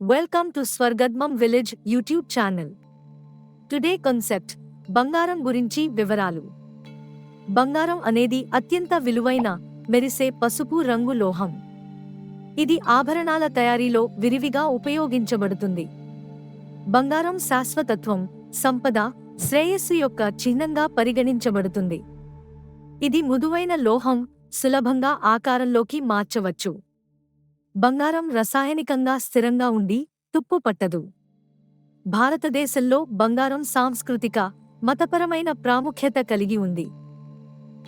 Welcome to స్వర్గద్మం village YouTube channel today concept బంగారం గురించి వివరాలు. బంగారం అనేది అత్యంత విలువైన మెరిసే పసుపు రంగు లోహం. ఇది ఆభరణాల తయారీలో విరివిగా ఉపయోగించబడుతుంది. బంగారం శాశ్వతత్వం సంపద శ్రేయస్సు యొక్క చిహ్నంగా పరిగణించబడుతుంది. ఇది మృదువైన లోహం సులభంగా ఆకారంలోకి మార్చవచ్చు. బంగారం రసాయనికంగా స్థిరంగా ఉండి తుప్పు పట్టదు. భారతదేశంలో బంగారం సాంస్కృతిక మతపరమైన ప్రాముఖ్యత కలిగి ఉంది.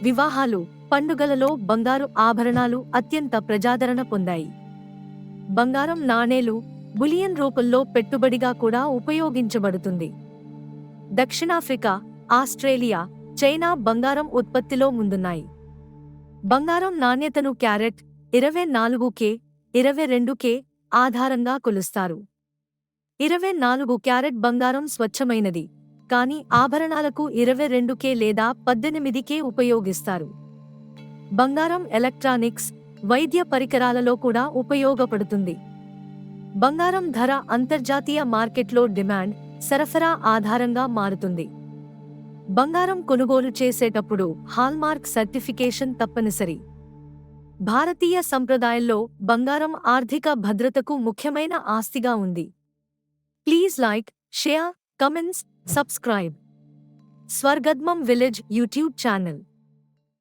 వివాహాలు పండుగలలో బంగారు ఆభరణాలు అత్యంత ప్రజాదరణ పొందాయి. బంగారం నాణేలు బులియన్ రూపంలో పెట్టుబడిగా కూడా ఉపయోగించబడుతుంది. దక్షిణాఫ్రికా ఆస్ట్రేలియా చైనా బంగారం ఉత్పత్తిలో ముందున్నాయి. బంగారం నాణ్యతను క్యారెట్ ఇరవై నాలుగు కే ఇరవై రెండు కే ఆధారంగా కొలుస్తారు. ఇరవై నాలుగు క్యారెట్ బంగారం స్వచ్ఛమైనది. కానీ ఆభరణాలకు ఇరవై రెండు కే లేదా పద్దెనిమిది కే ఉపయోగిస్తారు. బంగారం ఎలక్ట్రానిక్స్ వైద్య పరికరాలలో కూడా ఉపయోగపడుతుంది. బంగారం ధర అంతర్జాతీయ మార్కెట్లో డిమాండ్ సరఫరా ఆధారంగా మారుతుంది. బంగారం కొనుగోలు చేసేటప్పుడు హాల్మార్క్ సర్టిఫికేషన్ తప్పనిసరి. భారతీయ సంప్రదాయంలో బంగారం ఆర్థిక భద్రతకు ముఖ్యమైన ఆస్తిగా ఉంది. Please like share comments subscribe. స్వర్గద్మం village YouTube channel.